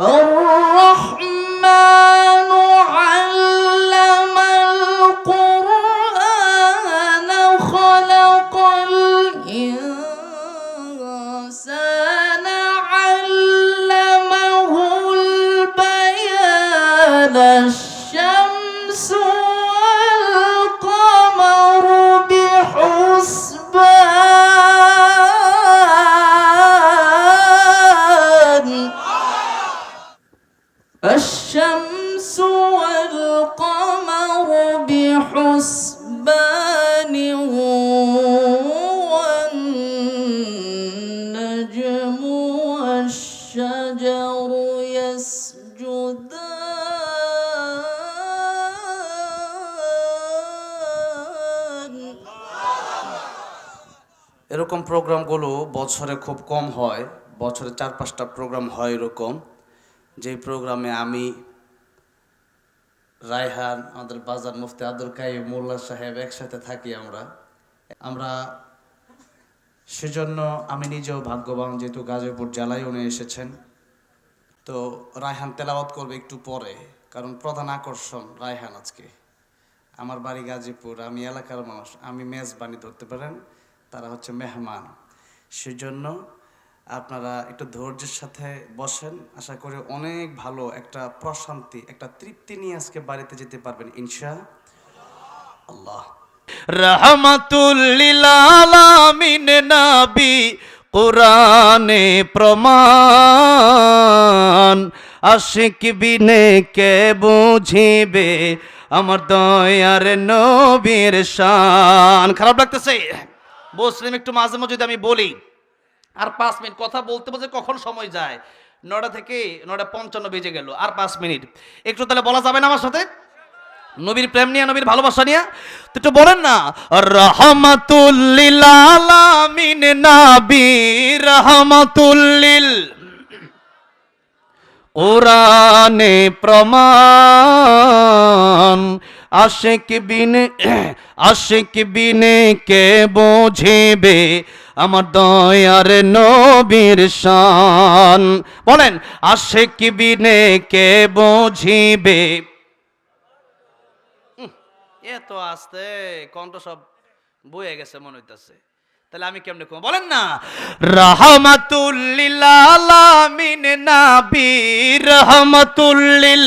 Oh এরকম প্রোগ্রামগুলো বছরে খুব কম হয়, বছরে চার পাঁচটা প্রোগ্রাম হয় এরকম। যেই প্রোগ্রামে আমি, রায়হান আমাদের বাজার, মুফতি আব্দুল কাইম মোল্লা সাহেব একসাথে থাকি আমরা। আমরা সেজন্য আমি নিজেও ভাগ্যবান যেহেতু গাজীপুর জেলায় উনি এসেছেন। তো রায়হান তেলাওয়াত করবে একটু পরে, কারণ প্রধান আকর্ষণ রায়হান আজকে। আমার বাড়ি গাজীপুর, আমি এলাকার মানুষ, আমি মেজবানি ধরতে পারেন তারা হচ্ছে মেহমান। সেজন্য আপনারা একটু ধৈর্যের সাথে বসেন। আশা করি অনেক ভালো একটা প্রশান্তি, একটা তৃপ্তি নিয়ে আজকে বাড়িতে যেতে পারবেন, ইনশা আল্লাহ। রহমতুল্লিল আলামিন নবী প্রমাণ। আশিক বিনে কে বুঝিবে, আমার দয়ার নবীর শান। খারাপ লাগতেছে? বসলিম একটু মাঝে মাঝে যদি আমি বলি, আর পাঁচ মিনিট কথা বলতে বলতে কখন সময় যায়? নটা থেকে নটা পঞ্চান্ন বেজে গেল, আর পাঁচ মিনিট। একটু তাহলে বলা যাবে না আমার সাথে? নবীর প্রেম নিয়ে, নবীর ভালোবাসা নিয়ে? তো একটু বলেন না রহমাতুল্লিল আলামিন নবী, রহমাতুল্লিল। কোরআনে প্রমাণ আশেক বিনে আশেক বিনে কে বোঝেবে? আমার দয়ার নবীর শান। বলেন, আশেক বিনে কে বুঝিবে? এত আসতে, কণ্ঠ সব বয়ে গেছে, মনে হইতাছে। তাহলে আমি কেমনে কম? বলেন না। রহমাতুল্লিল আলামিন নাবি, রহমাতুল্লিল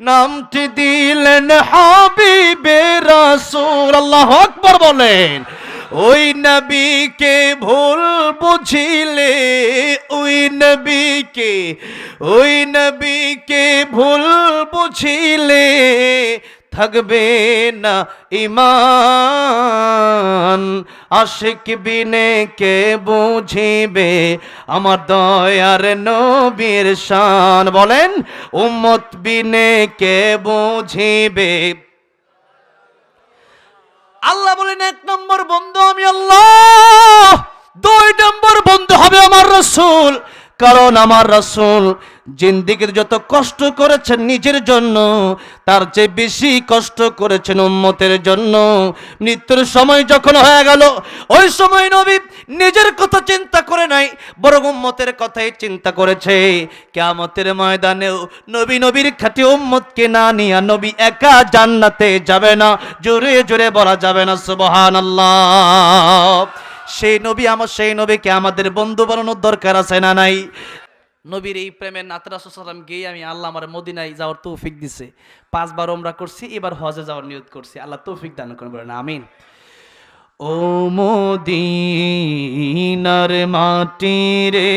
নামটি দিলেন হাবিবে রাসূল, আল্লাহ আকবর বলেন। ওই নবীকে ভুল বুঝিলে, ওই নবীকে ওই নবীকে ভুল বুঝিলে থাকবে না ইমান আশিক বিনে কে বুঝিবে? আমার দয়ার নবীর শান। বলেন, উম্মত বিনে কে বুঝিবে? আল্লাহ বলেন, এক নম্বর বন্ধু আমি আল্লাহ, দুই নম্বর বন্ধু হবে আমার রসুল। কারণ আমার রসুল জিন্দিগির যত কষ্ট করেছেন নিজের জন্য, তার চেয়ে বেশি কষ্ট করেছেন উম্মতের জন্য। মৃত্যুর সময় যখন হয়ে গেল, ওই সময় নবী নিজের কথা চিন্তা করে নাই, বরং উম্মতের কথাই চিন্তা করেছে। কেয়ামতের ময়দানেও নবী নবীর খাটি উম্মতকে না নিয়ে নবী একা জান্নাতে যাবে না, জোরে জোরে বলা যাবে না সুবহান সেই নবী আমার, সেই নবীকে আমাদের বন্ধু বানানোর দরকার আছে না নাই? নবীর এই প্রেমের নাতরা সাল্লাম গিয়ে আমি, আল্লাহ আমার মদিনায় যাওয়ার তৌফিক দিছে। পাঁচবার ওমরা করছি, এবার হজে যাওয়ার নিয়ত করছি। আল্লাহ তৌফিক দান করেন, বলেন আমিন। ও মদিনার মাটি রে,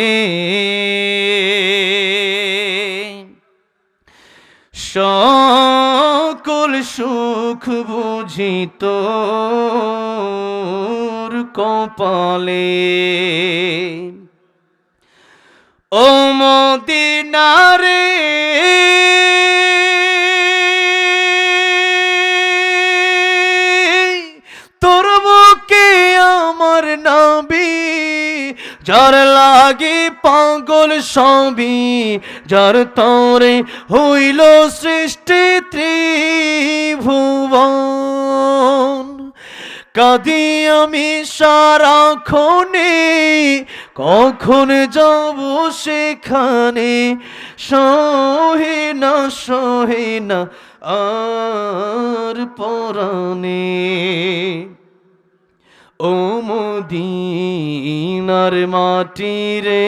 সকল সুখ বুঝিত কপালে। ও মদিনারে তোর বুকে আমার নাবি, যার লাগে পাগল সবই, যার তরে হইল সৃষ্টি ত্রিভুবন। কাঁদি আমি সারাক্ষণে কখন যাব সেখানে? সহে না সহে না, আর পরাণে। ও মদিনার মাটি রে,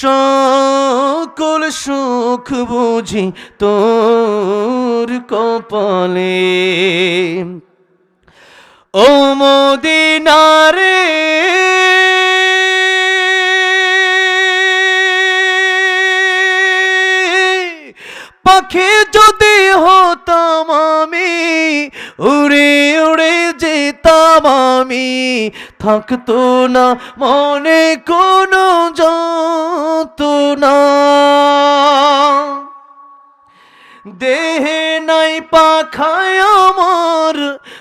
সকল সুখ বুঝি তোর কপালে। ও মদিনারে পাখি যদি হতাম আমি, উড়ে উড়ে যেতাম আমি। থাকতো না মনে কোনো যত না দেহে নাই পাখায় আমার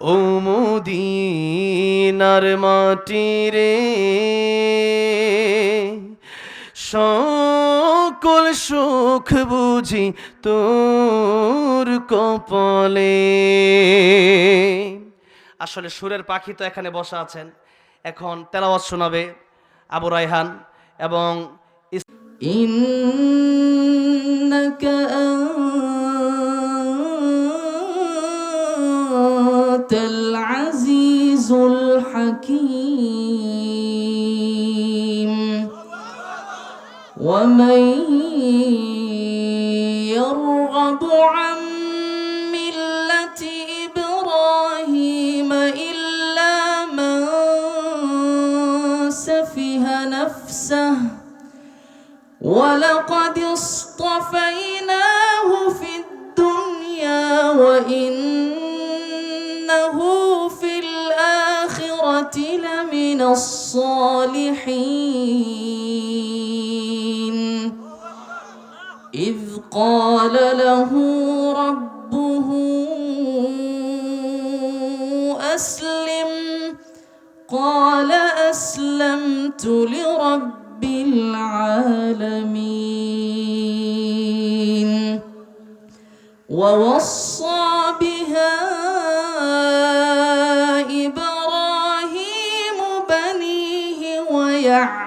ও মদিনার মাটি রে, সকল সুখ বুঝি তোর কপালে। আসলে সুরের পাখি তো এখানে বসা আছেন। এখন তেলাওয়াত শোনাবে আবু রায়হান এবং ইস- أنت العزيز الحكيم. ومن يرغب عن ملة إبراهيم إلا من سفه نفسه ولقد اصطفيناه في الدنيا وإنه الصالحين. إذ قال له ربه أسلم. قال أسلمت لرب العالمين. ووصى بها بنيه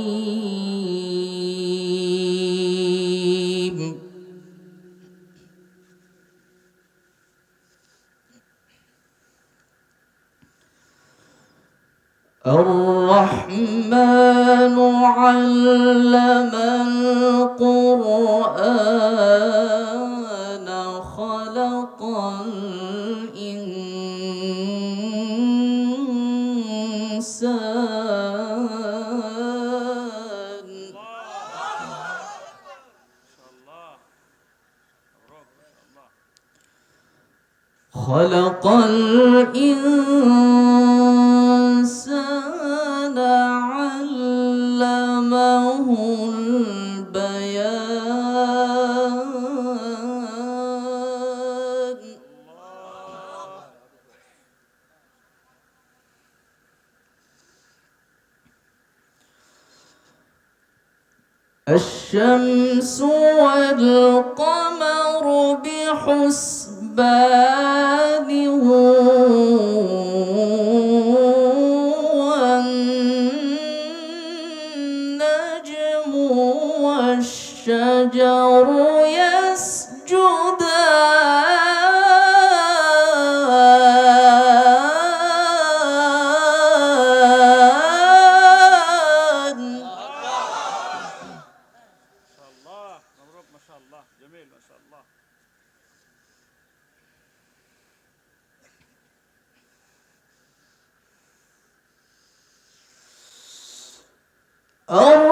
الرحمن علم القرآن خلق الإنسان. خلق الإنسان الشمس والقمر بحسبان. Oh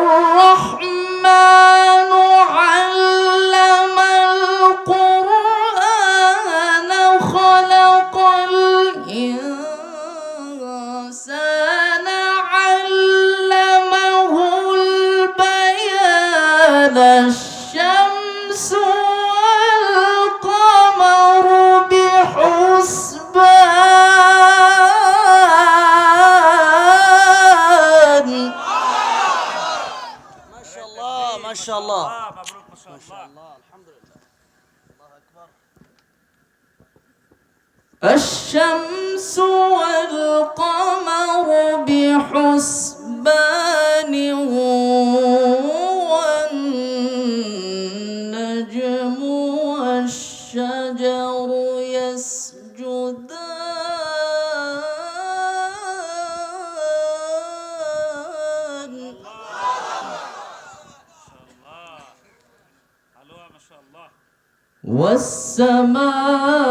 والسماء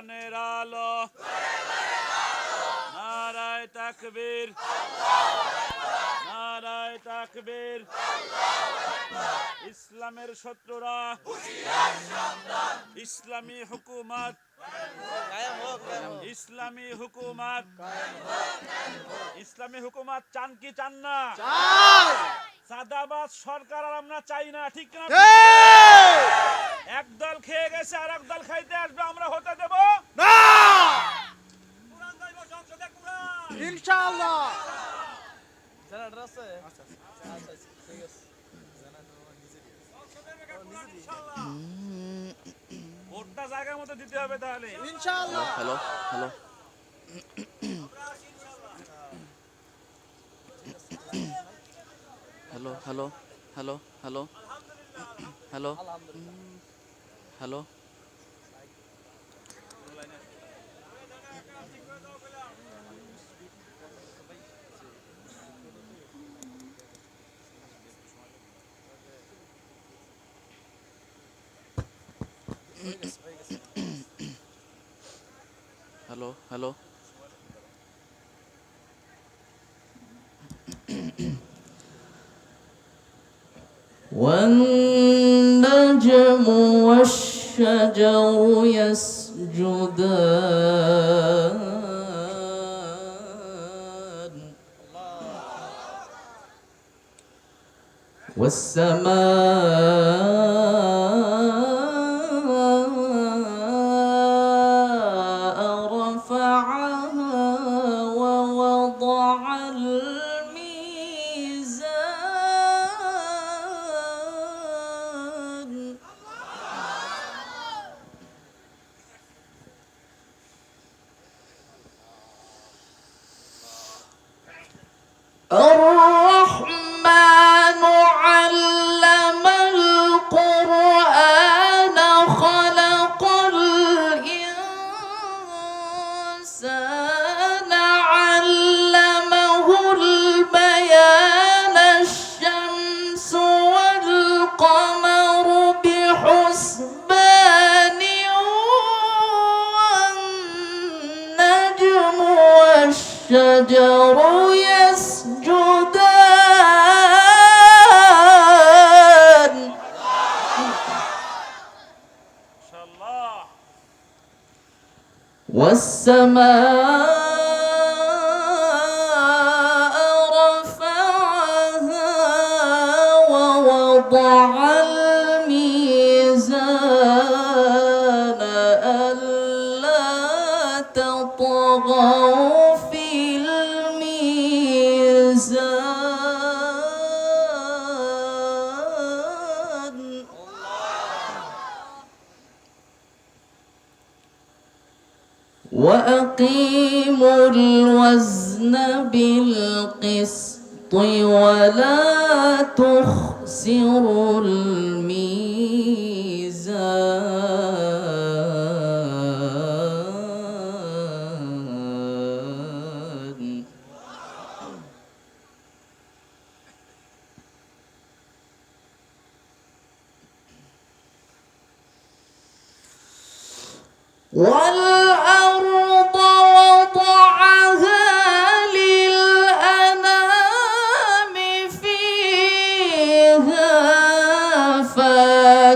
কোরআনের আলো। নারায় তাকবীর। নারায় তাকবীর। ইসলামের শত্রুরা। ইসলামী হুকুমত। ইসলামী হুকুমত। ইসলামী হুকুমত চান কি চান না? সাদাবাদ সরকার আর আমরা চাই না ঠিক না? এক দল খেয়ে গেছে আর এক ইনশাআল্লাহ। ভোটটা জায়গার মতো দিতে হবে তাহলে। Hello hello hello. Hello hello hello hello hello. هلو هلو والنجم والشجر يسجدان. والسماء الشجر يسجدان والسماء وأقيموا الوزن بالقسط ولا تخسروا الميزان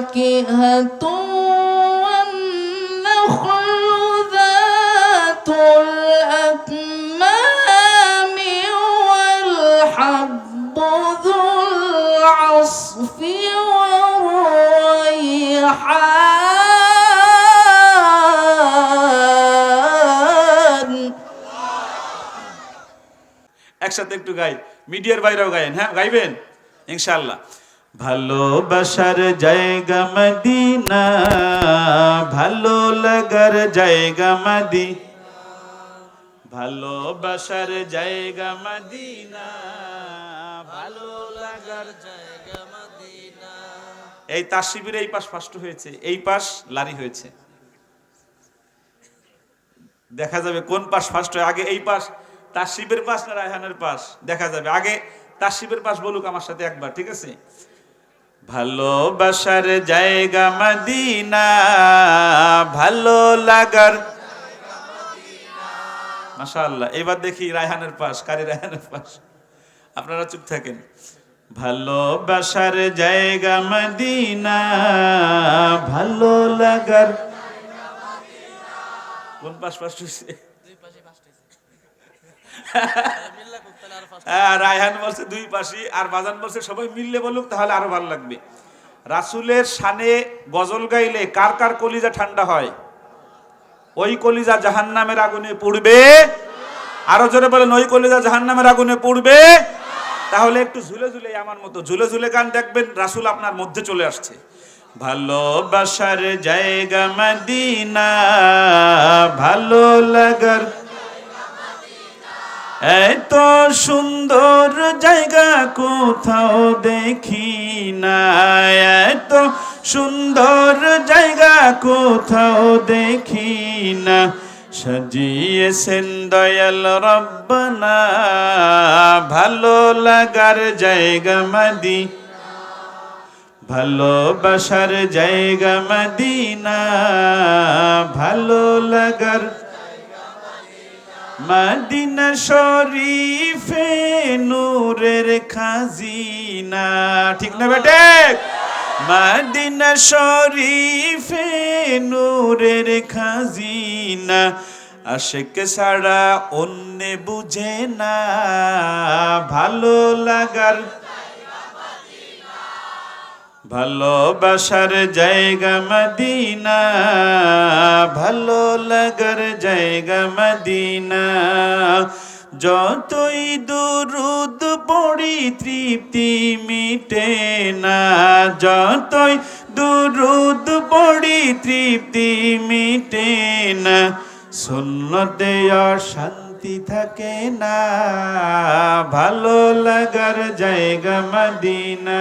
فاكهة والنخل ذات الأكمام والحب ذو العصف والريحان একসাথে একটু গাই মিডিয়ার বাইরেও গায়েন হ্যাঁ গাইবেন ইনশাআল্লাহ ভালোবাসার জায়গা মদিনা, ভালো লাগার জায়গা মাদি ভালোবাসার জায়গা মদিনা, ভালো লাগার জায়গা মদিনা। এই তার শিবিরে এই পাশ ফাস্ট হয়েছে, এই পাশ লারি হয়েছে। দেখা যাবে কোন পাশ ফার্স্ট হয়, আগে এই পাশ, তার শিবের পাশ না রায়হানের পাশ? দেখা যাবে, আগে তার শিবের পাশ বলুক আমার সাথে একবার, ঠিক আছে? ভালোবাসার জায়গা মদিনা, ভালো লাগার মাশাআল্লাহ। এবার দেখি রায়হানের পাশ, কারি রায়হানের পাশ। আপনারা চুপ থাকেন। ভালোবাসার জায়গা মদিনা, ভালো লাগার কোন পাশ পাশ রায়হান বলছে দুই পাশে, আর বাজান বলছে, সবাই মিললে বলুক, তাহলে আরও ভালো লাগবে। রাসুলের শানে গজল গাইলে কার কার কলিজা ঠান্ডা হয়? ওই কলিজা জাহান্নামের আগুনে পুড়বে। আরও জোরে বলেন, ওই কলিজা জাহান্নামের আগুনে পুড়বে। তাহলে একটু ঝুলে ঝুলে, আমার মতো ঝুলে ঝুলে গান দেখবেন, রাসুল আপনার মধ্যে চলে আসছে। ভালোবাসার জায়গা মদিনা, ভালো লাগার এত সুন্দর জায়গা কোথাও দেখি না এত সুন্দর জায়গা কোথাও দেখি না। সাজিয়েছেন দয়াল রব্বানা, ভালো লাগার জায়গা মাদি ভালোবাসার জায়গা মদিনা, ভালো লাগার মদিনা শরীফে নূরের খাজিনা। ঠিক না বেটে মদিনা শরীফে নূরের খাজিনা। আশেক ছাড়া অন্য বুঝে না। ভালো লাগার ভালোবাসার জায়গা মদিনা। ভালো লাগার জায়গা মদিনা। যতই দুরুদ পড়ি, তৃপ্তি মিটে না। যতই দুরুদ পড়ি, তৃপ্তি মিটে না। সুন্নতে শান্তি থাকে না। ভালো লাগার জায়গা মদিনা।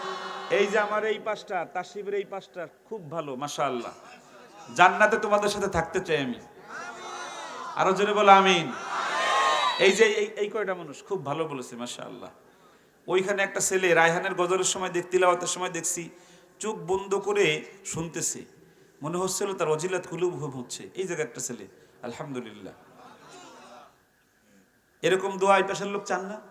এই যে আমার এই পাশটা, তাসিবের এই পাশটা, খুব ভালো, মাশাআল্লাহ। জান্নাতে তোমাদের সাথে থাকতে চাই আমি। আরও জোরে বলো, আমিন। এই যে এই কয়টা মানুষ, খুব ভালো বলেছে, মাশাআল্লাহ। ওইখানে একটা ছেলে, রায়হানের গজলের সময় দেখ তিলাওয়াতের সময় দেখছি, চোখ বন্ধ করে শুনতেছে। মনে হচ্ছিল তার অজিলাত কুলুব হচ্ছে। এই জায়গায় একটা ছেলে, আলহামদুলিল্লাহ। এরকম দোয়া এই পাশের লোক চান না?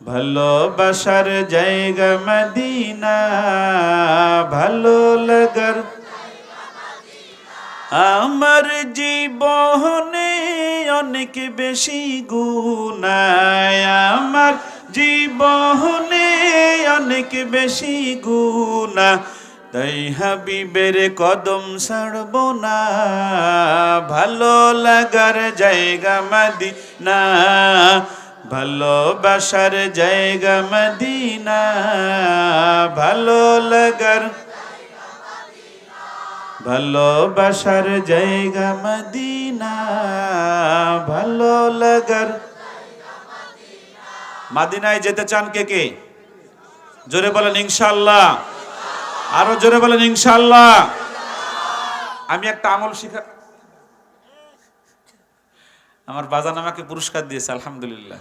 ভালোবাসার জায়গা মদিনা, ভালো লাগার আমার জীবনে অনেক বেশি গুনায়, আমার জীবনে অনেক বেশি গুণা তাই হাবিবের কদম ছাড়ব না, ভালো লাগার জায়গা মদিনা। ভালোবাসার জায়গা মদিনা, ভালো লাগার ভালোবাসার জায়গা মদিনা, ভালো লাগার মাদিনায় যেতে চান কে কে? জোরে বলেন ইনশাল্লাহ আরও জোরে বলেন ইনশাল্লাহ আমি একটা আমল শিখা আমার বাজান আমাকে পুরস্কার দিয়েছে, আলহামদুলিল্লাহ।